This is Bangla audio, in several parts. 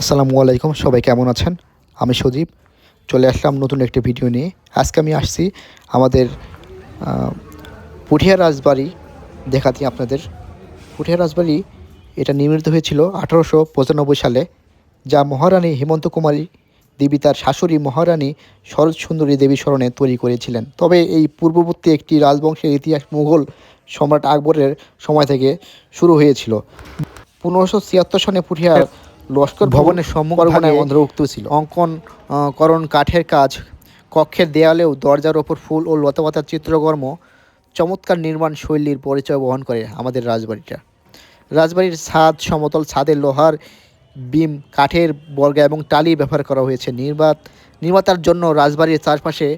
আসসালামু আলাইকুম, সবাই কেমন আছেন? আমি সজীব। চলে আসলাম নতুন একটি ভিডিও নিয়ে। আজকে আমি আসছি আমাদের পুঠিয়া রাজবাড়ি দেখাতে আপনাদের। পুঠিয়া রাজবাড়ি এটা নির্মিত হয়েছিল আঠারোশো পঁচানব্বই সালে, যা মহারানী হেমন্ত কুমারী দেবী তার শাশুড়ি মহারানী শরৎ সুন্দরী দেবী স্মরণে তৈরি করেছিলেন। তবে এই পূর্ববর্তী একটি রাজবংশের ইতিহাস মুঘল সম্রাট আকবরের সময় থেকে শুরু হয়েছিল। পনেরোশো ছিয়াত্তর সনে পুঠিয়া লস্কর ভবনের সম্মুখভাগে অন্তর্ভুক্ত ছিল। অঙ্কন করণ কাঠের কাজ কক্ষের দেয়ালেও দরজার ওপর ফুল ও লতাপাতার চিত্রকর্ম চমৎকার নির্মাণ শৈলীর পরিচয় বহন করে আমাদের রাজবাড়িটা। রাজবাড়ির ছাদ সমতল ছাদের লোহার বিম কাঠের বর্গা এবং টালি ব্যবহার করা হয়েছে। নির্মাত নির্মাতার জন্য রাজবাড়ির চারপাশে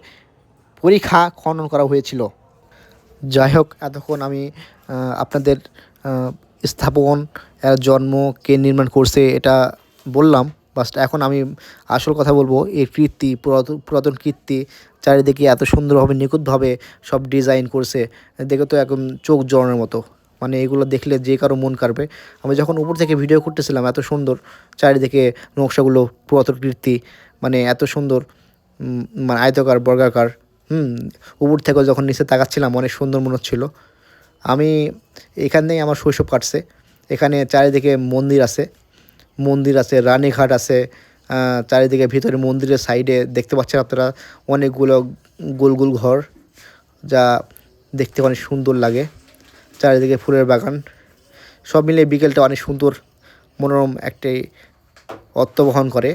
পরীক্ষা খনন করা হয়েছিল। যাই হোক এতক্ষণ আমি আপনাদের স্থাপন, এর জন্ম, কে নির্মাণ করছে এটা বললাম। বাস এখন আমি আসল কথা বলব, এই কীর্তি পুরাতন পুরাতন কীর্তি চারিদিকে এত সুন্দরভাবে, নিখুঁতভাবে সব ডিজাইন করছে। দেখে তো একদম চোখ জড়ানোর মতো। মানে এগুলো দেখলে যে কারও মন কাড়বে আমি যখন উপর থেকে ভিডিও করতেছিলাম, এত সুন্দর চারিদিকে নকশাগুলো, পুরাতন কীর্তি মানে এত সুন্দর মানে আয়তকার, বর্গাকার, হুম, উপর থেকে যখন নিচে তাকাচ্ছিলাম, অনেক সুন্দর মনে হচ্ছিল। আমি এখানেই আমার শৈশব কাটছে। এখানে চারিদিকে মন্দির আছে। মন্দির আছে, রানীঘাট আছে চারিদিকে ভিতরে মন্দিরের সাইডে দেখতে পাচ্ছেন আপনারা অনেকগুলো গোল গোল ঘর, যা দেখতে অনেক সুন্দর লাগে। চারিদিকে ফুলের বাগান। সব মিলিয়ে বিকেলটা অনেক সুন্দর, মনোরম একটি অর্থ বহন করে।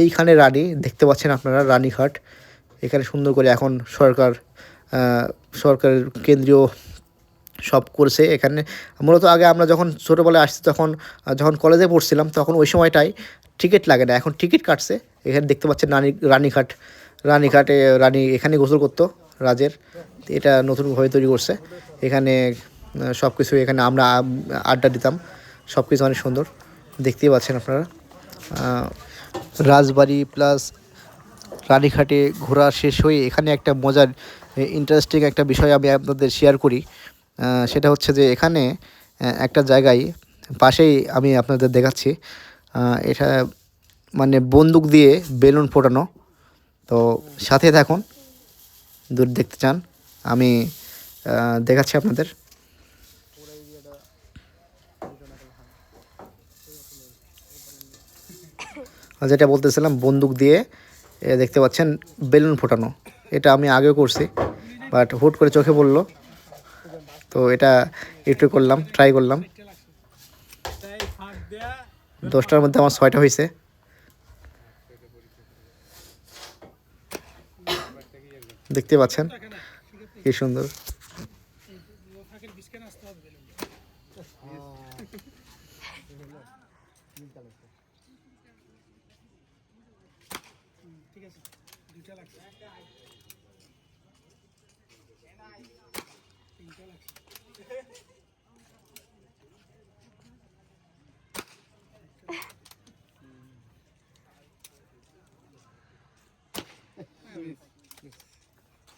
এইখানে রানী, দেখতে পাচ্ছেন আপনারা রানীঘাট। এখানে সুন্দর করে এখন সরকার সরকারের কেন্দ্রীয় সব করছে এখানে। মূলত আগে আমরা যখন ছোটোবেলায় আসছি তখন যখন কলেজে পড়ছিলাম, তখন ওই সময়টাই টিকিট লাগে না। এখন টিকিট কাটছে। এখানে দেখতে পাচ্ছেন রানী, রানীঘাট। রানীঘাটে, রানী এখানে গোসল করতো, রাজের। এটা নতুনভাবে তৈরি করছে। এখানে সব কিছু এখানে আমরা আড্ডা দিতাম। সব কিছু অনেক সুন্দর। দেখতেই পাচ্ছেন আপনারা। রাজবাড়ি প্লাস রানীঘাটে ঘোরা শেষ হয়ে এখানে একটা মজার ইন্টারেস্টিং একটা বিষয় আমি আপনাদের শেয়ার করি। সেটা হচ্ছে যে এখানে একটা জায়গায় পাশেই আমি আপনাদের দেখাচ্ছি এটা মানে বন্দুক দিয়ে বেলুন ফোটানো। তো সাথে থাকুন, দূর দেখতে চান, আমি দেখাচ্ছি আপনাদের। যেটা বলতেছিলাম, বন্দুক দিয়ে দেখতে পাচ্ছেন, বেলুন ফোটানো। এটা আমি আগেও করছি, বাট হুট করে চোখে পড়ল। তো এটা একটু করলাম ট্রাই করলাম। দশটার মধ্যে আমার ছয়টা হয়েছে দেখতে পাচ্ছেন কি সুন্দর।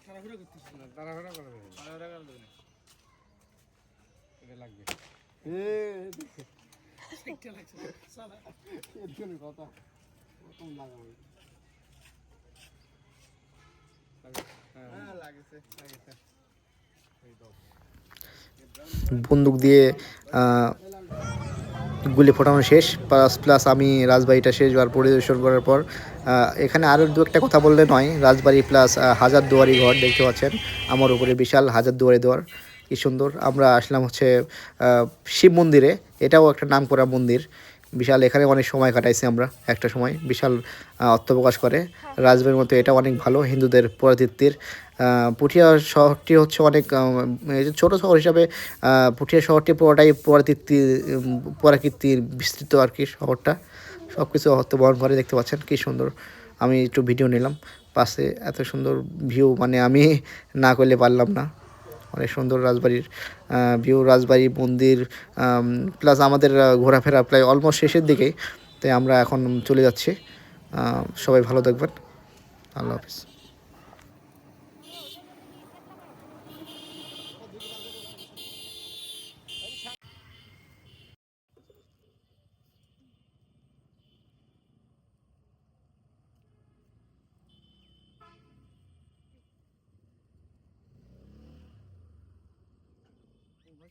তাড়াহুড়া করে দেবে। তাড়াহুড়া করে এটা লাগবে। হ্যাঁ লাগেছে লাগেছে। বন্দুক দিয়ে গুলি ফোটানো শেষ। প্লাস প্লাস আমি রাজবাড়িটা শেষ শেষবার পরিদর্শন করার পর এখানে আরও দু একটা কথা বললে নয়। রাজবাড়ি প্লাস হাজার দুয়ারি ঘর দেখতে পাচ্ছেন। আমার উপরে বিশাল হাজার দুয়ারি দুয়ার। কি সুন্দর। আমরা আসলাম হচ্ছে শিব মন্দিরে। এটাও একটা নাম করা মন্দির। বিশাল এখানে অনেক সময় কাটাইছি আমরা একটা সময়। বিশাল আত্মপ্রকাশ করে। রাজবাড়ির মতো এটা অনেক ভালো, হিন্দুদের পুরাতৃত্বের পুঠিয়া শহরটি হচ্ছে অনেক ছোটো শহর হিসাবে পুঠিয়া শহরটি পুরোটাই পুরাতৃত্বি পুরাকীর্তির বিস্তৃত আর কি শহরটা। সব কিছু অর্থ বহন করে, দেখতে পাচ্ছেন কি সুন্দর। আমি একটু ভিডিও নিলাম, পাশে এত সুন্দর ভিউ মানে আমি না করলে পারলাম না। অনেক সুন্দর রাজবাড়ির ভিউ রাজবাড়ি, মন্দির প্লাস আমাদের ঘোরাফেরা প্রায় অলমোস্ট শেষের দিকেই। তাই আমরা এখন চলে যাচ্ছি। সবাই ভালো থাকবেন। আল্লাহ হাফিজ।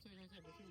হয়েছে হয়েছে বেশি